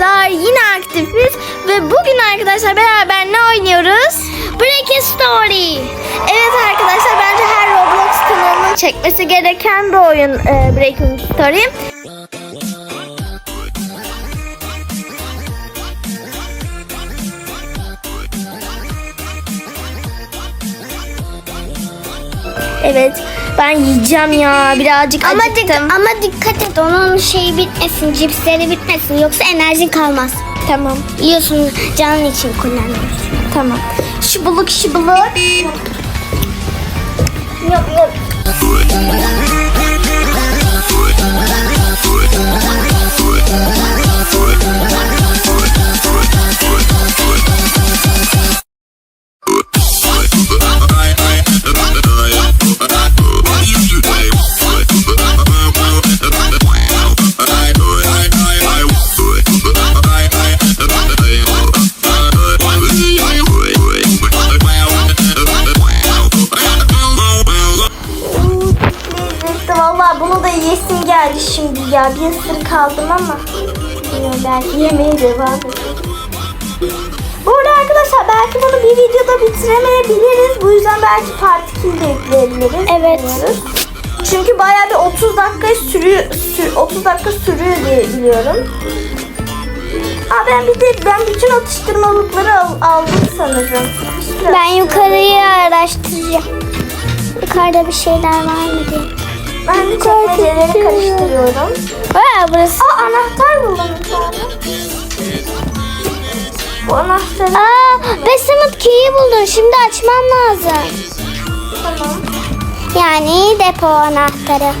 arkadaşlar yine aktifiz ve bugün arkadaşlar beraber ne oynuyoruz? Break a Story. Evet arkadaşlar bence her Roblox kanalının çekmesi gereken bir oyun e, Break a Story. Evet ben yiyeceğim ya birazcık Ama, dik- acıktım. ama dikkat et onun şeyi bitmesin, cipsleri bitmesin yoksa enerjin kalmaz. Tamam Yiyorsun canın için kullanıyorsun. tamam. Şıbılık şıbılık. Yok yok. Bunu da yesim geldi şimdi ya. Bir ısırık aldım ama. Bilmiyorum, belki yemeye devam edeceğim. Burada arkadaşlar belki bunu bir videoda bitiremeyebiliriz. Bu yüzden belki part 2'yi de yükleyebiliriz. Evet. Bilmiyoruz. Çünkü bayağı bir 30 dakika sürüyor, sür, 30 dakika sürüyor diye biliyorum. Aa ben bir de ben bütün atıştırmalıkları al, aldım sanırım. Ben yukarıyı araştıracağım. Yukarıda bir şeyler var mı diye. Ben de çekmeceleri karıştırıyorum. Aa, burası. Aa anahtar buldum bir tane. Bu anahtarı Aa, Besemut key'i buldun. Şimdi açmam lazım. tamam. Yani depo anahtarı.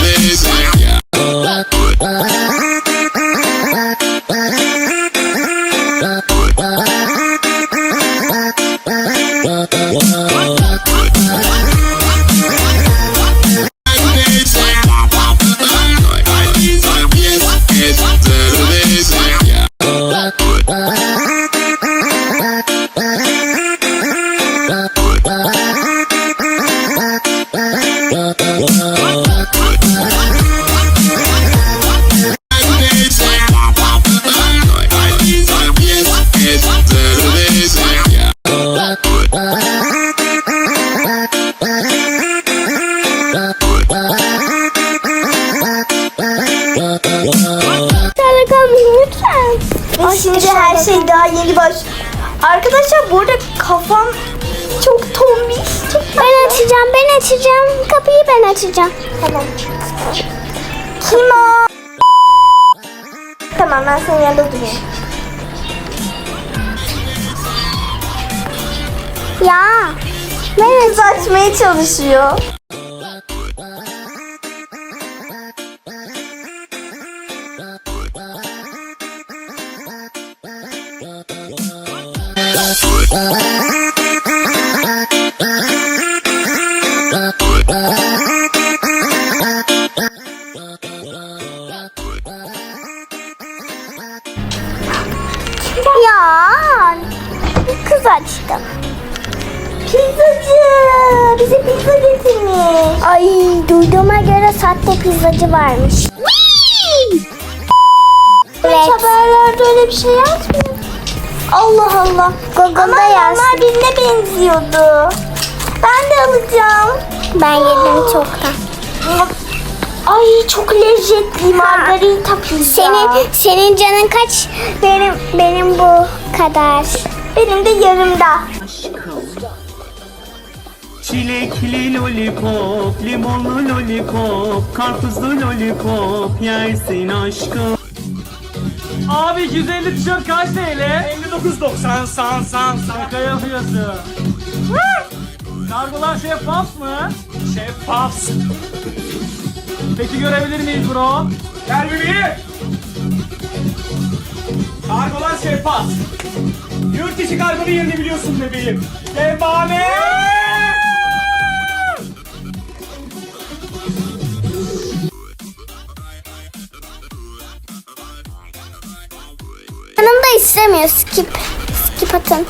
Telekom Arkadaşlar burada kafam çok tombiş. Çok Ben açacağım, ben açacağım. Kapıyı ben açacağım. Tamam. Kim o? Tamam ben senin yanında durayım. Ya. Ben açmaya çalışıyor. Ya. Kız açtım. Pizzacı. Bize pizza getirmiş. Ay duyduğuma göre sahte pizzacı varmış. Hiç haberlerde öyle bir şey yazmıyor. Allah Allah. Google'da Ama yazsın. onlar birine benziyordu. Ben de alacağım. Ben yedim çoktan. Ay çok lezzetli margarita pizza. Senin senin canın kaç? Benim benim bu kadar. Benim de yarımda. Çilekli lollipop, limonlu lollipop, karpuzlu lollipop yersin aşkım. Abi 250 tişört kaç TL? 59.90 san san Şaka yapıyorsun. Kargolar şeffaf mı? Şeffaf. Peki görebilir miyiz bro? Gel bebeğim. Kargolar şeffaf. Yurt dışı kargonun yerini biliyorsun bebeğim. Hanım istemiyor skip. Skip atın.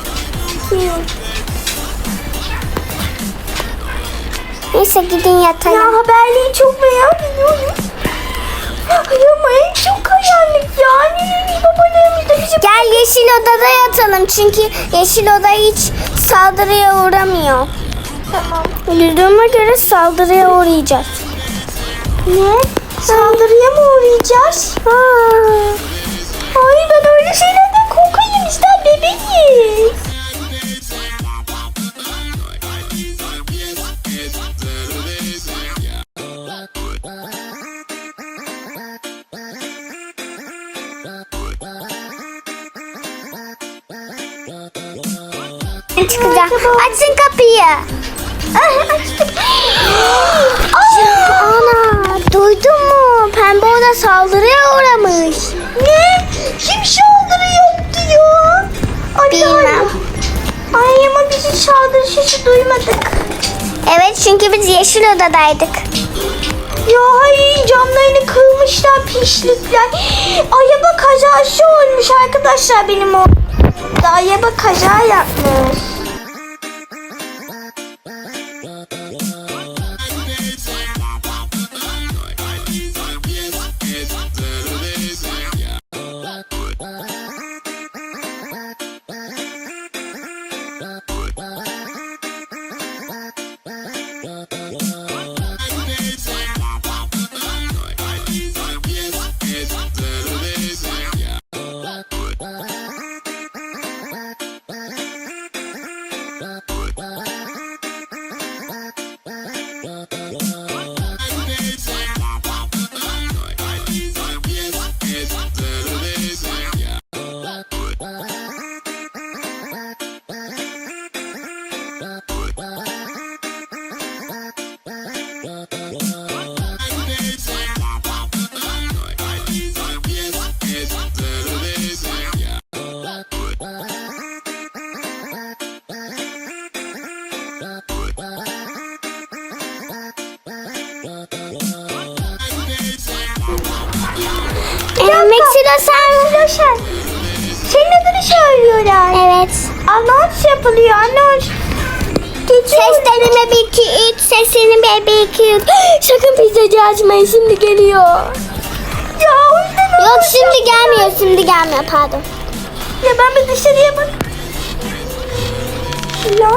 Neyse gidin Ya yatalım. haberliği çok. Ay ama en çok karanlık ya. Annemiz babalarımız da bizi... Gel yeşil odada yatalım çünkü yeşil oda hiç saldırıya uğramıyor. Tamam. Duyduğuma göre saldırıya uğrayacağız. Ne? Saldırıya mı uğrayacağız? Aa, Ay ben öyle işte bebeğiz. çıkacağım. Açın kapıyı. Ana duydun mu? Pembe oda saldırıya uğramış. Sesi duymadık. Evet çünkü biz yeşil odadaydık. Ya hayır camlarını kırmışlar pişlikler. Araba kazası olmuş arkadaşlar benim o. Araba kaza yapmış. Sen. Loşen. Senin adını söylüyorlar. Evet. Anons yapılıyor anons. Seslenime 1 2 3 seslenime 1 2 3. Sakın pizzacı açmayın şimdi geliyor. Ya o yüzden Yok anons şimdi yapıyor. gelmiyor şimdi gelmiyor pardon. Ya ben bir dışarıya bak. Ya.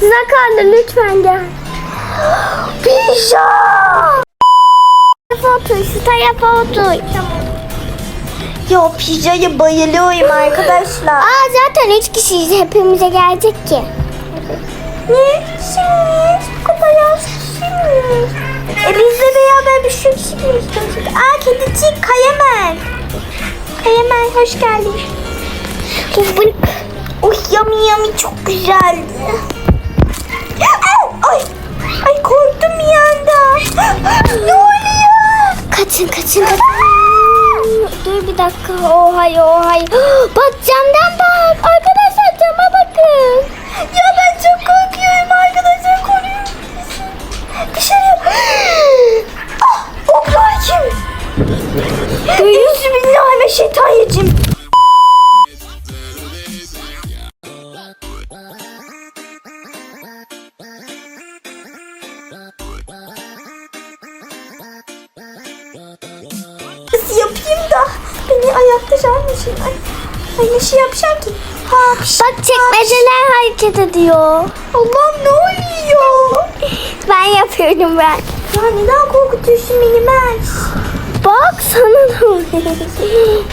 Zakarlı lütfen gel. Otur şu tarafa otur. Ya pizzaya bayılıyorum arkadaşlar. Aa zaten 3 kişiyiz hepimize gelecek ki. Ne kişisiniz? Bu kadar az kişisiniz. E bizle beraber bir sürü kişiyiz. Aa kedicik Kayamen. Kayamen hoş geldin. Bu... Uy yami yami çok güzeldi. Ay dakika. Ohay ohay. Bak camdan beni ayakta sarmasın. Ay, ay nasıl yapacağım ki? Ha, Bak çekmeceler hareket ediyor. Allah'ım ne oluyor? Ben yapıyorum ben. Ya neden korkutuyorsun beni Mert? Bak sana ne oluyor?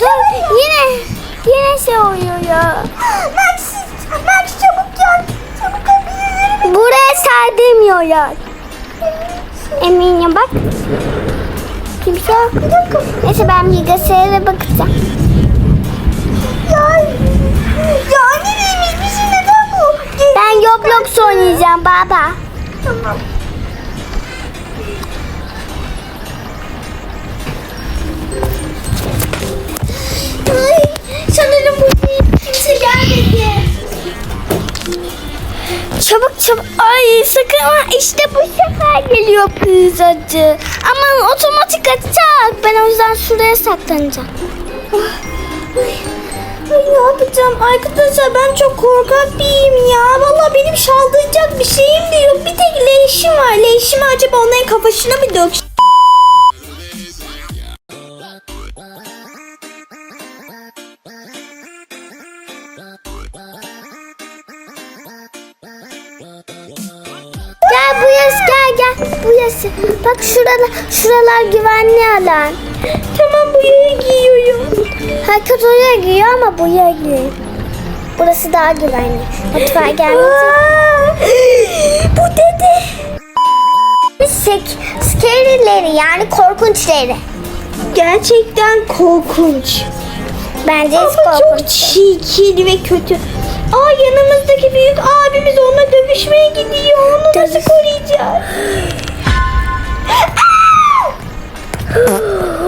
Dur yine yine şey oluyor ya. Siz- Mert çabuk gel. Çabuk yürü. Buraya sardırmıyor ya. Eminim bak. Kimse yok. Bir dakika. Neyse ben bilgisayara bakacağım. Ya, ya nereymiş bizi neden bu? Ben Roblox oynayacağım baba. Tamam. Çabuk çabuk. Ay sakın ha işte bu sefer geliyor pizzacı. Aman otomatik açacak. Ben o yüzden şuraya saklanacağım. Ay, ne yapacağım? Arkadaşlar ben çok korkak biriyim ya. Vallahi benim şaldıracak bir şeyim de yok. Bir tek leşim var. Leşimi acaba onların kafasına mı dök? Bu yas. Bak şuralar, şuralar güvenli alan. Tamam bu yere giyiyorum. Herkes oraya giyiyor ama buraya giyiyor. Burası daha güvenli. Mutfağa gelmeyecek. Bu dede. Sek, scary'leri yani korkunçları. Gerçekten korkunç. Bence Ama çok korkunç. çirkin ve kötü. Aa yanımızdaki büyük abimiz onunla dövüşmeye gidiyor. Onu nasıl koruyacağız?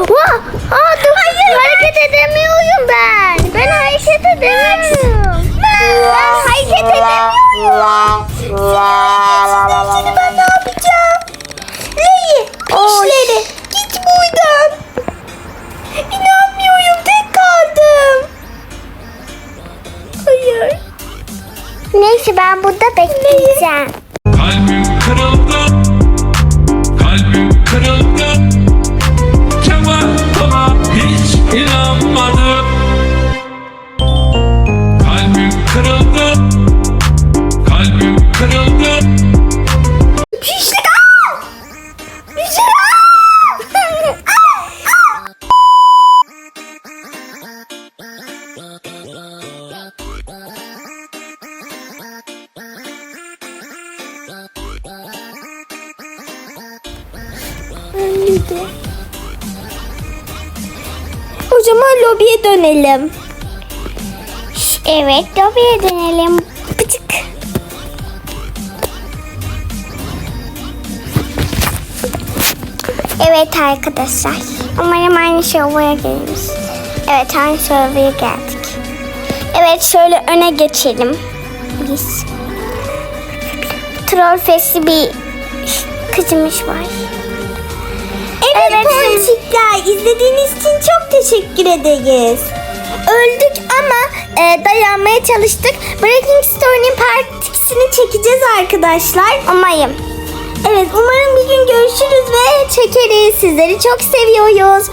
Vah! Aa, dur. Hareket edemiyorum ben. Ben hareket edemiyorum. Ben hareket edemiyorum. O zaman lobiye dönelim. Evet lobiye dönelim. Pıtık. Evet arkadaşlar. Umarım aynı server'a geliriz. Evet aynı server'a geldik. Evet şöyle öne geçelim. Biz. Troll Fest'i bir kızımız var. Evet, Evet, ponçikler izlediğiniz için çok teşekkür ederiz. Öldük ama e, dayanmaya çalıştık. Breaking Story'nin part 2'sini çekeceğiz arkadaşlar. Umarım. Evet umarım bir gün görüşürüz ve çekeriz. Sizleri çok seviyoruz.